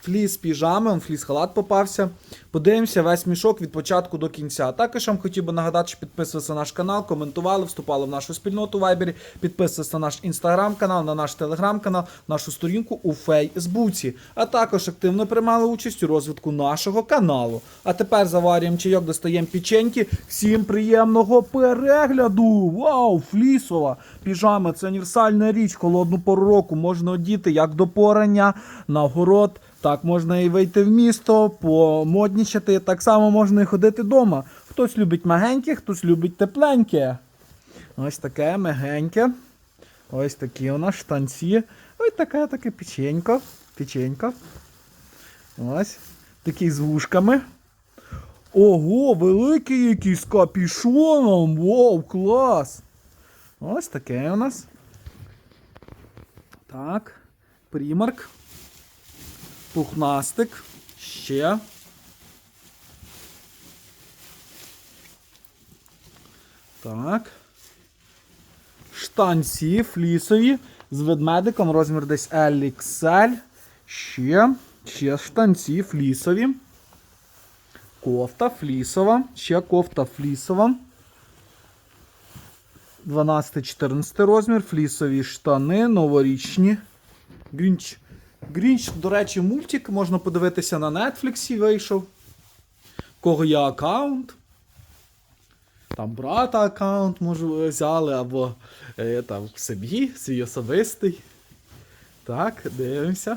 Фліс піжами, он фліс халат попався. Подивимося весь мішок від початку до кінця. Також вам хотів би нагадати, що підписувалися на наш канал, коментували, вступали в нашу спільноту в Вайбері, підписувалися на наш інстаграм-канал, на наш телеграм-канал, нашу сторінку у Фейсбуці. А також активно приймали участь у розвитку нашого каналу. А тепер заварюємо чайок, достаємо печеньки. Всім приємного перегляду! Вау, флісова! Піжама це універсальна річ, холодну пору року можна одіти як до порання, на город. Так можна і вийти в місто, помоднічати. Так само можна і ходити вдома. Хтось любить мягеньке, хтось любить тепленьке. Ось таке мягеньке. Ось такі у нас штанці. Ось таке таке печенько. Печенько. Ось. Такий з вушками. Ого, великий якийсь з капішоном. Вау, клас! Ось таке у нас. Так. Примарк. Пухнастик. Ще. Так. Штанці флісові з ведмедиком розмір десь LXL. Ще. Ще штанці флісові. Кофта флісова. Ще кофта флісова. 12-14 розмір. Флісові штани, новорічні. Грінч. Грінч, до речі, мультик можна подивитися на Нетфліксі вийшов. В Кого є аккаунт. Там брата аккаунт, може, взяли, або е, там собі, свій особистий. Так, дивимося.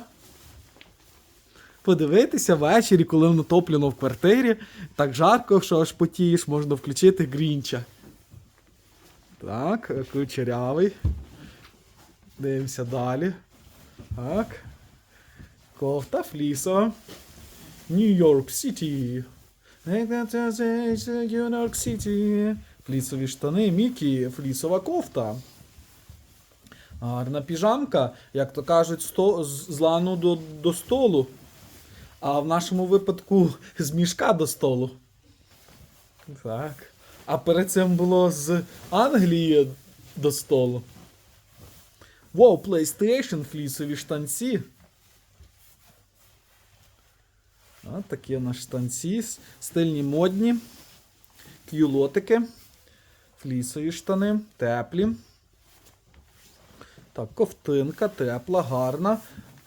Подивитися ввечері, коли натоплено в квартирі. Так жарко, що аж потієш, можна включити грінча. Так, кучерявий. Дивимося далі. Так. Кофта флісова. Нью-Йорк Сіті. Нью-Йорк Сіті. Флісові штани, Мікі, флісова кофта. Гарна піжамка, як то кажуть, сто, з лану до, до столу. А в нашому випадку з мішка до столу. Так. А перед цим було з Англії до столу. Wow, PlayStation, флісові штанці. От такі у нас штанці. Стильні модні. К'юлотики. Флісові штани. Теплі. Так, ковтинка, тепла, гарна.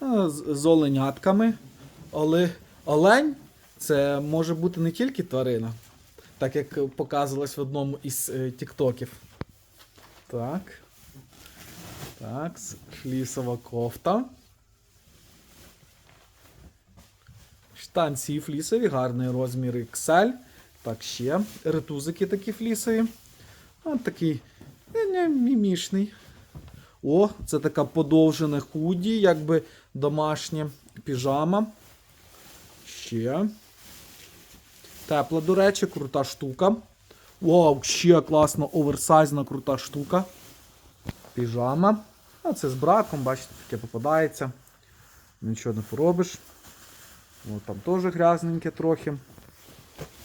З, з оленятками. Але олень це може бути не тільки тварина, так як показувалось в одному із е, тіктоків. Так. Так, флісова кофта. Штанці флісові, гарний розмір XL. Так, ще ретузики такі флісові. От такий е, мімішний. О, це така подовжене худі, якби домашнє піжама. Ще. Тепла, до речі, крута штука. Вау, ще класно, оверсайзна крута штука. Піжама. А це з браком, бачите, таке попадається. Нічого не поробиш. О, там теж грязненьке трохи.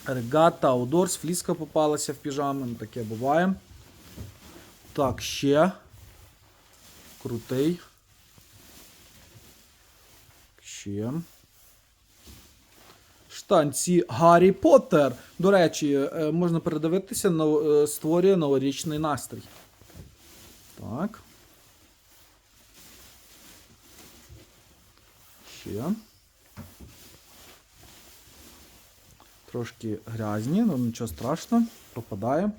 Регата, аудорс, фліска попалася в піжами, ну таке буває. Так, ще. Крутий. Ще. Штанці Гаррі Поттер. До речі, е, можна передивитися, е, створює новорічний настрій. Так. Ще. Трошки грязні, але нічого страшного, пропадає.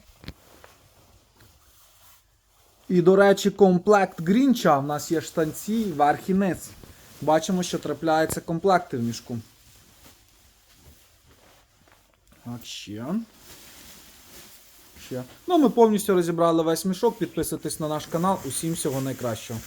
І, до речі, комплект Грінча. У нас є штанці верх і низ. Бачимо, що трапляються комплекти в мішку. Так, ще. Ще. Ну, ми повністю розібрали весь мішок. Підписуйтесь на наш канал. Усім всього найкращого.